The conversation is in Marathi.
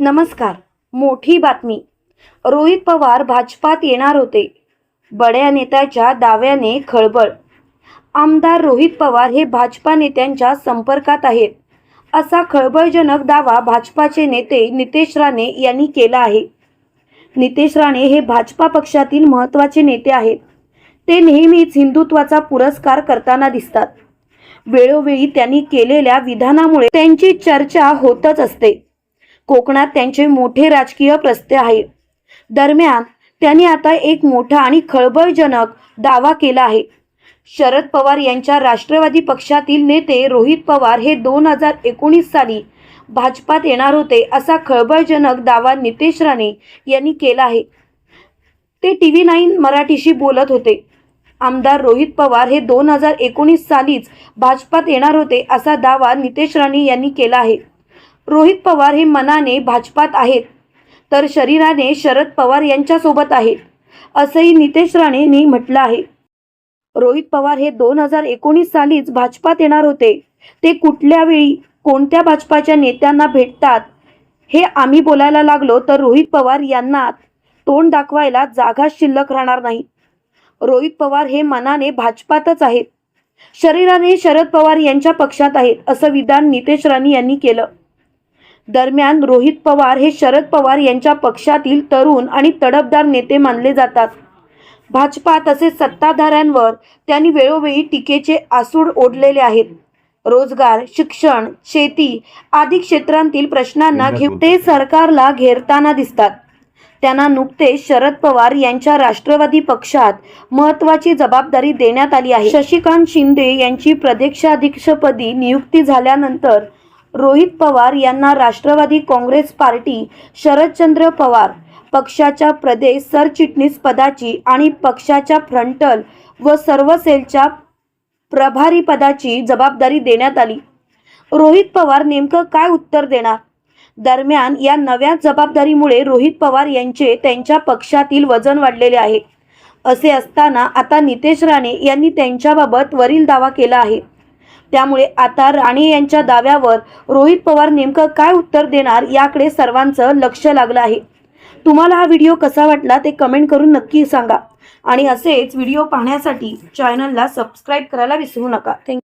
नमस्कार. मोठी बातमी. रोहित पवार भाजपात येणार होते. बड्या नेत्याच्या दाव्याने खळबळ. आमदार रोहित पवार हे भाजपा नेत्यांच्या संपर्कात आहेत. असा खळबळजनक दावा भाजपाचे नेते नितेश राणे यांनी केला आहे. नितेश राणे हे भाजपा पक्षातील महत्त्वाचे नेते आहेत. ते नेहमीच हिंदुत्वाचा पुरस्कार करताना दिसतात. वेळोवेळी त्यांनी केलेल्या विधानामुळे त्यांची चर्चा होतच असते. कोकणात त्यांचे मोठे राजकीय प्रस्ते आहे दरम्यान त्यांनी आता एक मोठा आणि खळबळजनक दावा केला आहे. शरद पवार यांच्या राष्ट्रवादी पक्षातील नेते रोहित पवार हे दोन हजार एकोणीस साली भाजपात येणार होते असा खळबळजनक दावा नितेश राणे यांनी केला आहे. ते टी व्ही नाईन मराठीशी बोलत होते. आमदार रोहित पवार हे दोन हजार एकोणीस सालीच भाजपात येणार होते असा दावा नितेश राणे यांनी केला आहे. रोहित पवार हे मनाने भाजपात आहेत तर शरीराने शरद पवार यांच्यासोबत आहेत असंही नितेश राणेंनी म्हटलं आहे. रोहित पवार हे दोन हजार एकोणीस सालीच भाजपात येणार होते. ते कुठल्या वेळी कोणत्या भाजपाच्या नेत्यांना भेटतात हे आम्ही बोलायला लागलो तर रोहित पवार यांना तोंड दाखवायला जागा शिल्लक राहणार नाही. रोहित पवार हे मनाने भाजपातच आहेत. शरीराने शरद पवार यांच्या पक्षात आहेत असं विधान नितेश राणे यांनी केलं. दरम्यान रोहित पवार हे शरद पवार यांच्या पक्षातील तरुण आणि तडफदार नेते मानले जातात. भाजपा तसेच सत्ताधाऱ्यांवर त्यांनी वेळोवेळी टीकेचे आसूड ओढलेले आहेत. रोजगार शिक्षण शेती आदी क्षेत्रांतील प्रश्नांना घेऊन ते सरकारला घेरताना दिसतात. त्यांना नुकतेच शरद पवार यांच्या राष्ट्रवादी पक्षात महत्वाची जबाबदारी देण्यात आली आहे. शशिकांत शिंदे यांची प्रदेशाध्यक्षपदी नियुक्ती झाल्यानंतर रोहित पवार यांना राष्ट्रवादी काँग्रेस पार्टी शरदचंद्र पवार पक्षाच्या प्रदेश सरचिटणीस पदाची आणि पक्षाच्या फ्रंटल व सर्व सेलच्या प्रभारी पदाची जबाबदारी देण्यात आली. रोहित पवार नेमकं काय उत्तर देणार? दरम्यान या नव्या जबाबदारीमुळे रोहित पवार यांचे त्यांच्या पक्षातील वजन वाढलेले आहे. असे असताना आता नितेश राणे यांनी त्यांच्याबाबत वरील दावा केला आहे. त्यामुळे आता राणे यांच्या दाव्यावर रोहित पवार नेमकं काय उत्तर देणार याकडे सर्वांचं लक्ष लागलं आहे. तुम्हाला हा व्हिडिओ कसा वाटला ते कमेंट करून नक्की सांगा. आणि असेच व्हिडिओ पाहण्यासाठी चॅनलला सबस्क्राईब करायला विसरू नका. थँक्यू